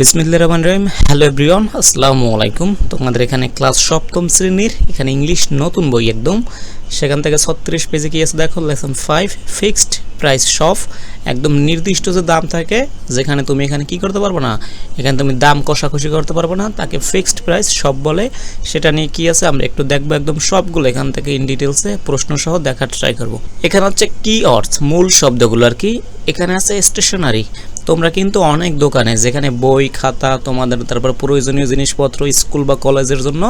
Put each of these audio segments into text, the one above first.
বিসমিল্লা রহমান রহিম। Hello everyone, আসসালামু আলাইকুম। তোমাদের এখানে ক্লাস সপ্তম শ্রেণির, এখানে ইংলিশ নতুন বই একদম। সেখান থেকে ছত্রিশ পেজে কি আছে দেখো? Lesson five fixed price shop একদম নির্দিষ্ট যে দাম থাকে, যেখানে তুমি এখানে কি করতে পারবে না, এখানে তুমি দাম কষাকষি করতে পারবে না, তাকে ফিক্সড প্রাইস সব বলে। সেটা নিয়ে কি আছে? আমরা একটু দেখব একদম সবগুলো, এখান থেকে ইন ডিটেলসে প্রশ্ন সহ দেখার ট্রাই করব। এখানে হচ্ছে কি অর্থ মূল শব্দগুলো আর কি। এখানে আছে স্টেশনারি তোমরা কিন্তু অনেক দোকানে যেখানে বই, খাতা তোমাদের তারপর প্রয়োজনীয় জিনিসপত্র, স্কুল বা কলেজের জন্য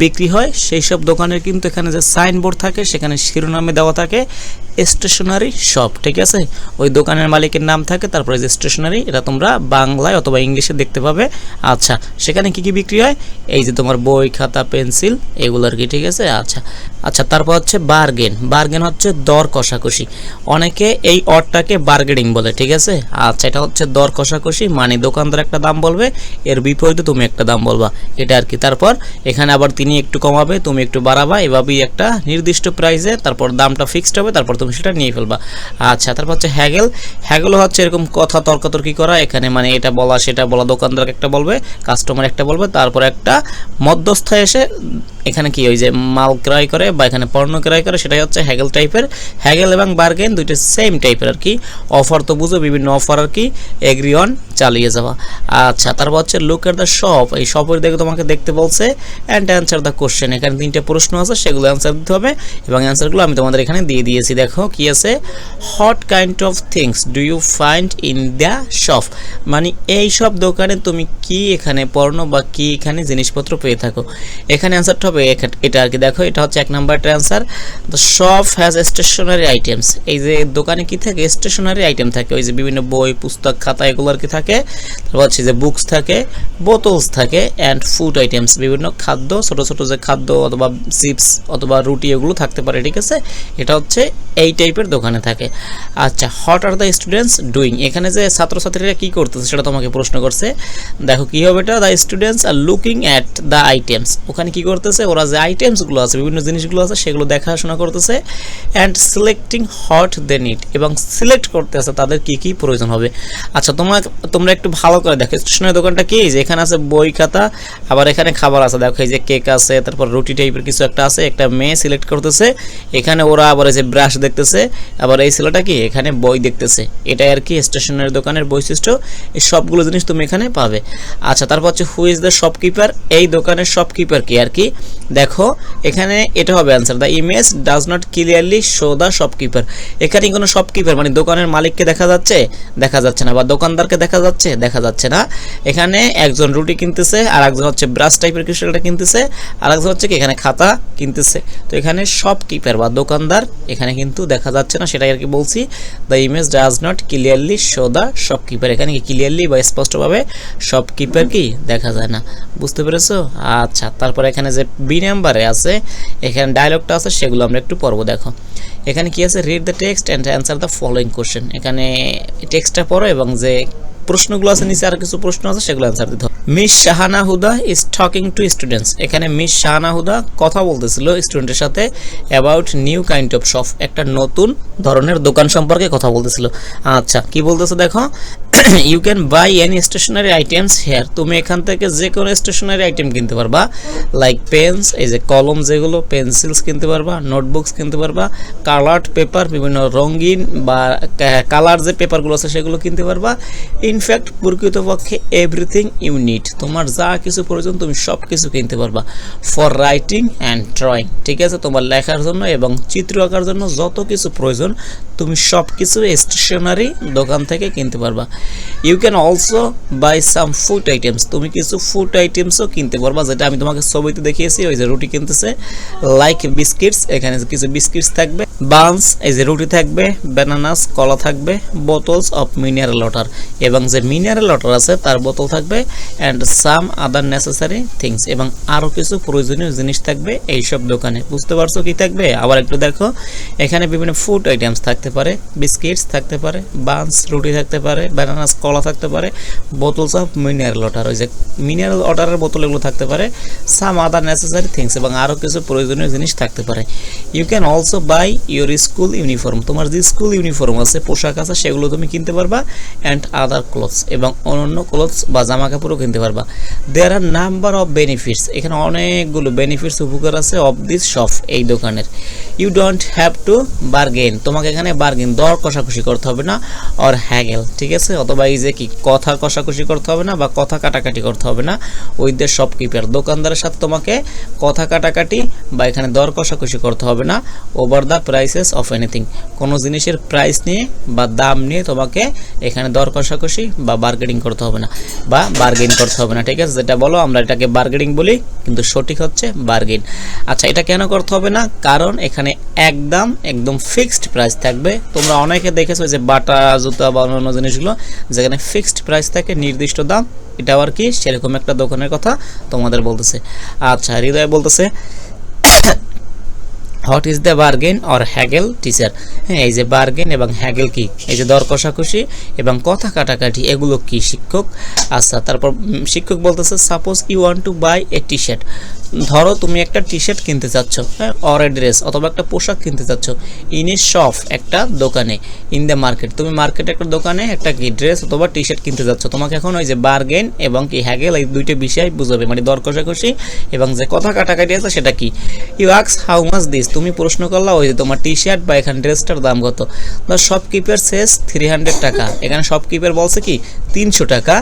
বিক্রি হয় সেই সব দোকানের কিন্তু এখানে যে সাইনবোর্ড থাকে, সেখানে শিরোনামে দেওয়া থাকে। স্টেশনারি শপ ঠিক আছে? ওই দোকানের মালিকের নাম থাকে, তারপরে যে স্টেশনারি এটা তোমরা বাংলায় অথবা ইংলিশে দেখতে পাবে। আচ্ছা সেখানে কি কি বিক্রি হয়? এই যে তোমার বই, খাতা, পেন্সিল, এগুলো আর কি, ঠিক আছে? আচ্ছা আচ্ছা তারপর হচ্ছে বার্গেন বার্গেন হচ্ছে দর কষাকষি। অনেকে এই অরটাকে বার্গেনিং বলে, ঠিক আছে? আচ্ছা এটা হচ্ছে দর কষাকষি মানে দোকানদার একটা দাম বলবে, এর বিপরীতে তুমি একটা দাম বলবা, এটা আর কি। তারপর এখানে আবার তিনি একটু কমাবে, তুমি একটু বাড়াবা, এভাবেই একটা নির্দিষ্ট প্রাইসে তারপর দামটা ফিক্সড হবে, তারপর তুমি সেটা নিয়ে ফেলবা। আচ্ছা তারপর হচ্ছে হ্যাগেল। হ্যাগেল হচ্ছে এরকম কথা তর্কাতর্কি করা, এখানে মানে এটা বলা, সেটা বলা দোকানদার একটা বলবে কাস্টমার একটা বলবে, তারপর একটা মধ্যস্থায় এসে এখানে কি ওই যে মাল ক্রয় করে বা এখানে পণ্য ক্রয় করে, সেটাই হচ্ছে হ্যাগেল টাইপের হ্যাগেল এবং বার্গেন দুইটা সেম টাইপের আর কি। অফার তো বুঝো, বিভিন্ন অফার আর কি এগ্রি অন চালিয়ে যাওয়া। আচ্ছা তারপর হচ্ছে লুক এট দ্য শপ এই শপের দেখে তোমাকে দেখতে বলছে অ্যান্ড অ্যান্সার দ্য কোশ্চেন এখানে তিনটে প্রশ্ন আছে, সেগুলো অ্যান্সার দিতে হবে, এবং অ্যান্সারগুলো আমি তোমাদের এখানে দিয়ে দিয়েছি। দেখো, কি আছে? What kind of things do you find in the shop মানে এই সব দোকানে তুমি কি এখানে পণ্য বা কি এখানে জিনিসপত্র পেয়ে থাকো? এখানে অ্যান্সারটা হবে এটা আর কি দেখো, এটা হচ্ছে এক নাম্বারটা answer the shop has stationery items এই যে দোকানে কি থাকে? স্টেশনারি আইটেম থাকে। ওই যে বিভিন্ন বই, পুস্তক, খাতা, এগুলো আর কি থাকে। তারপর হচ্ছে যে বুকস থাকে বোতলস থাকে অ্যান্ড ফুড আইটেমস বিভিন্ন খাদ্য, ছোট ছোট যে খাদ্য অথবা চিপস অথবা রুটি, এগুলো থাকতে পারে, ঠিক আছে? এটা হচ্ছে এই টাইপের দোকানে থাকে। আচ্ছা what are the students doing এখানে যে ছাত্রছাত্রীরা কি করতেছে সেটা তোমাকে প্রশ্ন করছে। দেখো, কি হবে এটা? The students are looking at the items ওখানে কি করতেছে? ওরা যে আইটেমসগুলো আছে, বিভিন্ন জিনিসগুলো আছে, সেগুলো দেখাশোনা করতেছে and selecting what they need এবং সিলেক্ট করতে আছে তাদের কি কি প্রয়োজন হবে। আচ্ছা তোমার তোমরা একটু ভালো করে দেখো। স্টেশনারি দোকানটা কি? যে এখানে আছে বই খাতা, আবার এখানে খাবার আছে। দেখো, এই যে কেক আছে, তারপর রুটি টাইপের কিছু একটা আছে, একটা মেয়ে সিলেক্ট করতেছে। এখানে ওরা আবার এই যে ব্রাশ দেখতেছে, আবার এই ছেলেটা কি? এখানে বই দেখতেছে। এটাই আর কি স্টেশনারি দোকানের বৈশিষ্ট্য। এই সবগুলো জিনিস তুমি এখানে পাবে। আচ্ছা তারপর হচ্ছে হু ইজ দ্য শপকিপার এই দোকানের শপকিপার কি আর কি? দেখো, এখানে এটা হবে answer the image does not clearly show the shopkeeper এখানে কোনো শপকিপার মানে দোকানের মালিককে দেখা যাচ্ছে? দেখা যাচ্ছে না। বা দোকানদারকে দেখা যাচ্ছে? দেখা যাচ্ছে না। এখানে একজন রুটি কিনতেছে আর একজন হচ্ছে ব্রাশ টাইপের কিছু কিনতেছে আর একজন হচ্ছে কি, এখানে খাতা কিনতেছে। তো এখানে শপকিপার বা দোকানদার এখানে কিন্তু দেখা যাচ্ছে না, সেটাই আর কি বলছি। The image does not clearly show the shopkeeper এখানে কি ক্লিয়ারলি বা স্পষ্টভাবে শপকিপার কি দেখা যায় না? বুঝতে পেরেছ? আচ্ছা তারপর এখানে যে বি নাম্বারে আছে, এখানে ডায়লগটা আছে, সেগুলো আমরা একটু পড়ব, দেখো। এখানে কি আছে? Read the text and answer the following question এখানে টেক্সটটা পড়ো এবং যে প্রশ্নগুলো আছে, নিচে আর কিছু প্রশ্ন আছে, সেগুলো অ্যান্সার দিতে miss Shahana Huda is talking to students এখানে মিস শাহানা হুদা কথা বলতেছিল স্টুডেন্টের সাথে about new kind of shop একটা নতুন ধরনের দোকান সম্পর্কে কথা বলতেছিল। আচ্ছা কি বলতেছে দেখো? You can buy any stationery items here তুমি এখান থেকে যে কোনো স্টেশনারি আইটেম কিনতে পারবা লাইক পেন্স এই যে কলম যেগুলো পেন্সিলস কিনতে পারবা নোটবুকস কিনতে পারবা কালার্ড পেপার বিভিন্ন রঙিন বা কালার যে পেপারগুলো আছে সেগুলো কিনতে পারবা। ইনফ্যাক্ট প্রকৃতপক্ষে এভরিথিং ইউ নিড তোমার যা কিছু প্রয়োজন তুমি সব কিছু কিনতে পারবা ফর রাইটিং অ্যান্ড ড্রয়িং ঠিক আছে? তোমার লেখার জন্য এবং চিত্র আঁকার জন্য যত কিছু প্রয়োজন, তুমি সব কিছু স্টেশনারি দোকান থেকে কিনতে পারবা। You can also buy some food items তুমি কিছু ফুড আইটেমসও কিনতে পারবা, যেটা আমি তোমাকে ছবিতে দেখিয়েছি, ওই যে রুটি কিনতেছে। লাইক বিস্কিটস এখানে কিছু বিস্কিটস থাকবে বান্স এই যে রুটি থাকবে ব্যানানাস কলা থাকবে বোতলস অফ মিনারেল ওয়াটার এবং যে মিনারেল ওয়াটার আছে, তার বোতল থাকবে and some other necessary things এবং আরও কিছু প্রয়োজনীয় জিনিস থাকবে এইসব দোকানে। বুঝতে পারছ কি থাকবে? আবার একটু দেখো, এখানে বিভিন্ন ফুড আইটেমস থাকতে পারে বিস্কিটস থাকতে পারে বান্স রুটি থাকতে পারে ব্যানানাস কলা থাকতে পারে বোতলস অফ মিনারেল ওয়াটার ওই যে মিনারেল ওয়াটারের বোতল এগুলো থাকতে পারে সাম আদার নেসেসারি থিংস এবং আরও কিছু প্রয়োজনীয় জিনিস থাকতে পারে। You can also buy your school uniform তোমার যে স্কুল ইউনিফর্ম আছে, পোশাক আছে, সেগুলো তুমি কিনতে পারবা অ্যান্ড আদার ক্লোথস এবং অন্যান্য ক্লোথস বা জামা কাপড়ও কিনতে পারবা। There are number of benefits এখানে অনেকগুলো বেনিফিটস উপকার আছে অফ দিস শপ এই দোকানের। You don't have to bargain তোমাকে এখানে বার্গেন দর কষাকষি করতে হবে না অর হ্যাগেল ঠিক আছে? অথবা এই যে কি, কথা কষাকষি করতে হবে না বা কথা কাটাকাটি করতে হবে না উইথ দ্য শপকিপার দোকানদারের সাথে তোমাকে কথা কাটাকাটি বা এখানে দর কষাকষি করতে হবে না over the prices of anything কোনো জিনিসের প্রাইস নিয়ে বা দাম নিয়ে তোমাকে এখানে দর কষাকষি বা বার্গেনিং করতে হবে না, বা বার্গেন করতে হবে না, ঠিক আছে? যেটা বলো, আমরা এটাকে বার্গেনিং বলি, কিন্তু সঠিক হচ্ছে বার্গেন আচ্ছা এটা কেন করতে হবে না? কারণ এখানে একদম একদম ফিক্সড প্রাইস থাকবে। তোমরা অনেকে দেখেছ যে বাটা, জুতা বা অন্যান্য জিনিসগুলো, যেখানে ফিক্সড প্রাইস থাকে, নির্দিষ্ট দাম এটা আর কি সেরকম একটা দোকানের কথা তোমাদের বলতেছে। আচ্ছা হৃদয় বলতেছে what is the bargain or haggle teacher হ্যাঁ এই যে বার্গেন এবং হ্যাগেল কি? এই যে দর কষাকষি এবং কথা কাটাকাটি, এগুলো কি শিক্ষক? আচ্ছা তারপর শিক্ষক বলতেছে suppose you want to buy a T shirt ধরো তুমি একটা টি শার্ট কিনতে চাচ্ছ হ্যাঁ অর এ ড্রেস অথবা একটা পোশাক কিনতে চাচ্ছ ইন এ শপ একটা দোকানে ইন দ্য মার্কেট তুমি মার্কেটে একটা দোকানে একটা কি ড্রেস অথবা টি শার্ট কিনতে যাচ্ছ, তোমাকে এখন ওই যে বার্গেন এবং কি হ্যাগেল এই দুইটা বিষয় বুঝাবে মানে দর কষাকষি এবং যে কথা কাটাকাটি আছে সেটা কি? ইউ আক্স হাউ মাচ দিস তুমি প্রশ্ন করলা ওই যে তোমার টি শার্ট বা এখানে ড্রেসটার দাম কত ধর শপকিপার শেষ থ্রি হান্ড্রেড টাকা, এখানে শপকিপার বলছে কি, তিনশো টাকা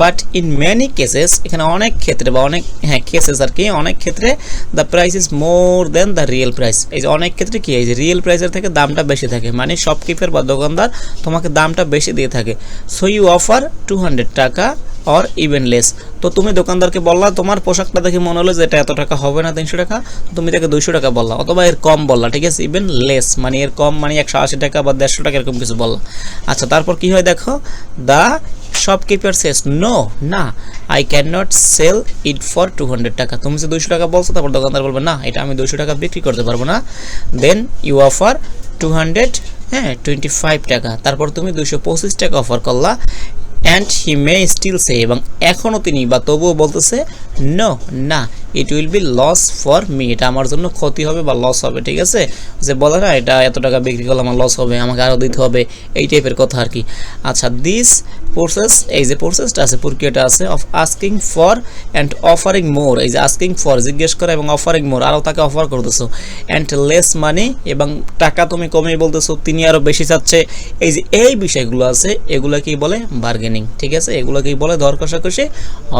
বাট ইন ম্যানি কেসেস এখানে অনেক ক্ষেত্রে বা অনেক হ্যাঁ কেসেস আর কি, অনেক ক্ষেত্রে the price is more than the real price এই যে অনেক ক্ষেত্রে কি, এই যে রিয়েল প্রাইসের থেকে দামটা বেশি থাকে। মানে শপকিপার বা দোকানদার তোমাকে দামটা বেশি দিয়ে থাকে। So you offer two hundred taka or even less তো তুমি দোকানদারকে বললা, তোমার পোশাকটা দেখে মনে হলো যে এটা এত টাকা হবে না তিনশো টাকা। তুমি তাকে দুইশো টাকা বললা, অথবা এর কম বললা, ঠিক আছে? ইভেন লেস মানে এর কম মানে একশো আশি টাকা বা দেড়শো টাকা এরকম কিছু বললা। আচ্ছা তারপর কি হয় দেখো? দ্য শপকিপার সেস নো না I can not sell it for two hundred taka. তুমি যে দুশো টাকা বলছো, তারপর দোকানদার বলবে, না, এটা আমি দুশো টাকা বিক্রি করতে পারব না। Then you offer two hundred হ্যাঁ টোয়েন্টি ফাইভ টাকা। তারপর তুমি দুশো পঁচিশ টাকা অফার করলা অ্যান্ড হি মে স্টিল সে এবং এখনও তিনি বা তবুও বলতেছে নো না it will be loss for me এটা আমার জন্য ক্ষতি হবে বা লস হবে, ঠিক আছে? যে বলে না, এটা এত টাকা বিক্রি করলে আমার লস হবে, আমাকে আরও দিতে হবে, এই টাইপের কথা আর কি আচ্ছা দিস প্রসেস এই যে প্রসেসটা আছে, প্রক্রিয়াটা আছে of asking for and offering more এই যে আস্কিং ফর জিজ্ঞেস করা এবং অফারিং মোর আরও তাকে অফার করতেছো। অ্যান্ড লেস মানি এবং টাকা তুমি কমিয়ে বলতেছো, তিনি আরও বেশি চাচ্ছে। এই যে এই বিষয়গুলো আছে, এগুলো কি বলে? বার্গেনিং ঠিক আছে? এগুলোকেই বলে? দর কষাকষি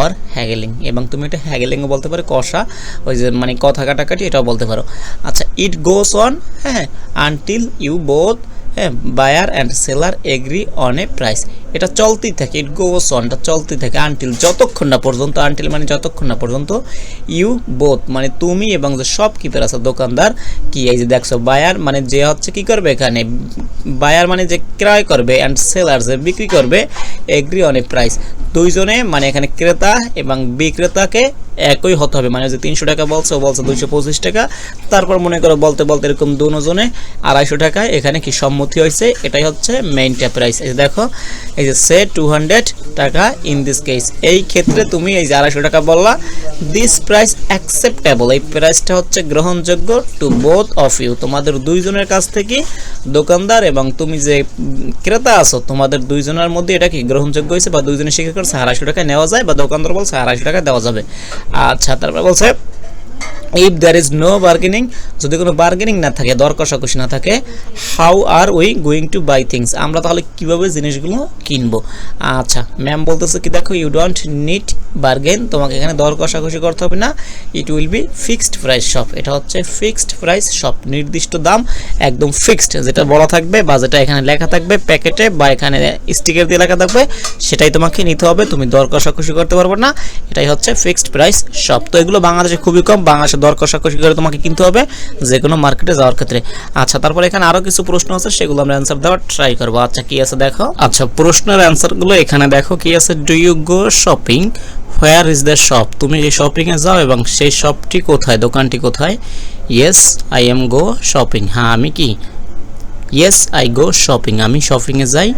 অর হ্যাগেলিং এবং তুমি এটা হ্যাগেলিংও বলতে পারো কষা ওই যে মানে কথা কাটাকাটি, এটাও বলতে পারো। আচ্ছা ইট গোস অন হ্যাঁ আনটিল ইউ বোথ হ্যাঁ buyer and seller agree on a price এটা চলতেই থাকে ইট গোস অন চলতেই থাকে আনটিল যতক্ষণ না পর্যন্ত আনটিল মানে যতক্ষণ না পর্যন্ত ইউ বোথ মানে তুমি এবং যে সব কিপার আছে, দোকানদার, কি এই যে দেখছ বায়ার মানে যে হচ্ছে কি করবে এখানে বায়ার মানে যে ক্রয় করবে অ্যান্ড সেলার যে বিক্রি করবে এগ্রি অন এ প্রাইস দুইজনে মানে এখানে ক্রেতা এবং বিক্রেতাকে একই হতে হবে মানে যে তিনশো টাকা বলছে, ও বলছে দুইশো পঁচিশ টাকা, তারপর মনে করো বলতে বলতে এরকম দুজনে আড়াইশো টাকায় এখানে কি সম্মতি হয়েছে, এটাই হচ্ছে মেইনটা প্রাইস এই দেখো, এই যে say two hundred taka in this case এই ক্ষেত্রে তুমি এই যে আড়াইশো টাকা বললা দিস প্রাইস অ্যাকসেপ্টেবল এই প্রাইসটা হচ্ছে গ্রহণযোগ্য টু বোথ অফ ইউ তোমাদের দুইজনের কাছ থেকে দোকানদার এবং তুমি যে ক্রেতা আছো, তোমাদের দুইজনের মধ্যে এটা কি গ্রহণযোগ্য হয়েছে বা দুইজনে স্বীকার করছে, আড়াইশো টাকা নেওয়া যায় বা দোকানদার বলছে আড়াইশো টাকা দেওয়া যাবে? আচ্ছা তারপরে বলছে if there is no bargaining যদি কোনো বার্গেনিং না থাকে দর কষাকষি না থাকে how are we going to buy things আমরা তাহলে কীভাবে জিনিসগুলো কিনবো? আচ্ছা ম্যাম বলতেছে কি, দেখো ইউ ডোন্ট নিড বার্গেন তোমাকে এখানে দর কষাকষি করতে হবে না it will be fixed price shop এটা হচ্ছে ফিক্সড প্রাইস শপ নির্দিষ্ট দাম একদম ফিক্সড যেটা বলা থাকবে বা যেটা এখানে লেখা থাকবে, প্যাকেটে বা এখানে স্টিকার দিয়ে লেখা থাকবে, সেটাই তোমাকে নিতে হবে, তুমি দর কষাকষি করতে পারবে না, এটাই হচ্ছে ফিক্সড প্রাইস শপ তো এগুলো বাংলাদেশে খুবই কম, বাংলাদেশে দর কষাকষি করে তোমাকে কিনতে হবে যে কোনো মার্কেটে যাওয়ার ক্ষেত্রে। আচ্ছা তারপরে এখানে আরও কিছু প্রশ্ন আছে, সেগুলো আমরা অ্যান্সার দেওয়ার ট্রাই করব। আচ্ছা কি আছে দেখো? আচ্ছা প্রশ্নের অ্যান্সারগুলো এখানে দেখো, কি আছে? Do you go shopping where is the shop তুমি যে শপিংয়ে যাও এবং সেই শপটি কোথায়? দোকানটি কোথায়? Yes I am go shopping হ্যাঁ আমি কি? ইয়েস আই গো শপিং আমি শপিংয়ে যাই।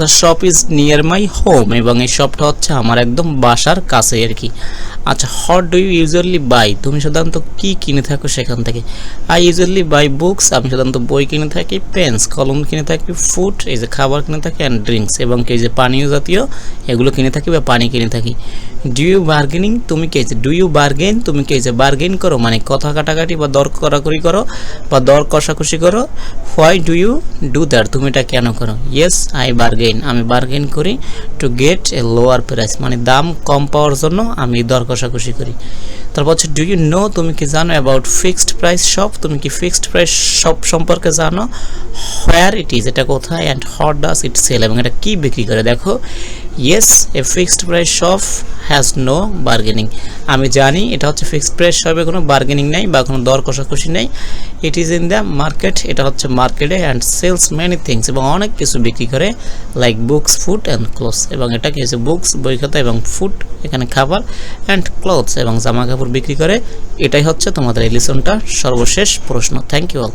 The shop is near my home এবং এই শপটা হচ্ছে আমার একদম বাসার কাছে আর কি। আচ্ছা what do you usually buy তুমি সাধারণত কি কিনে থাকো সেখান থেকে? আই ইউজুয়ালি বাই বুকস আমি সাধারণত বই কিনে থাকি পেন্স কলম কিনে থাকি ফুড এই যে খাবার কিনে থাকি অ্যান্ড ড্রিঙ্কস এবং এই যে পানীয় জাতীয় এগুলো কিনে থাকি বা পানি কিনে থাকি। ডু ইউ বার্গেনিং তুমি কে ডু ইউ বার্গেন তুমি কে যে বার্গেন করো? মানে কথা কাটাকাটি বা দর করাকরি করো বা দর কষাকষি করো? Why do you do that তুমি এটা কেন করো? ইয়েস আই বার্গেন আমি বার্গেন করি to get a lower price মানে দাম কম পাওয়ার জন্য আমি দর কষাকষি করি। তারপর হচ্ছে ডু ইউ নো তুমি কি জানো অ্যাবাউট ফিক্সড প্রাইস শপ তুমি কি ফিক্সড প্রাইস শপ সম্পর্কে জানো? হোয়ার ইট ইজ এটা কোথায়? And what does it sell এবং এটা কি বিক্রি করে? দেখো yes a fixed price shop has no bargaining আমি জানি এটা হচ্ছে ফিক্সড প্রাইস শপে কোনো বার্গেনিং নেই বা কোনো দর কষাকষি নেই। It is in the market এটা হচ্ছে মার্কেটে অ্যান্ড সেলস মেনি থিংস এবং অনেক কিছু বিক্রি করে like books food and clothes এবং এটা কি হচ্ছে বুকস বই খাতা এবং ফুড এখানে খাবার অ্যান্ড ক্লোথস এবং জামা কাপড় বিক্রি করে। এটাই হচ্ছে তোমাদের এই লিসনটার সর্বশেষ প্রশ্ন। Thank you all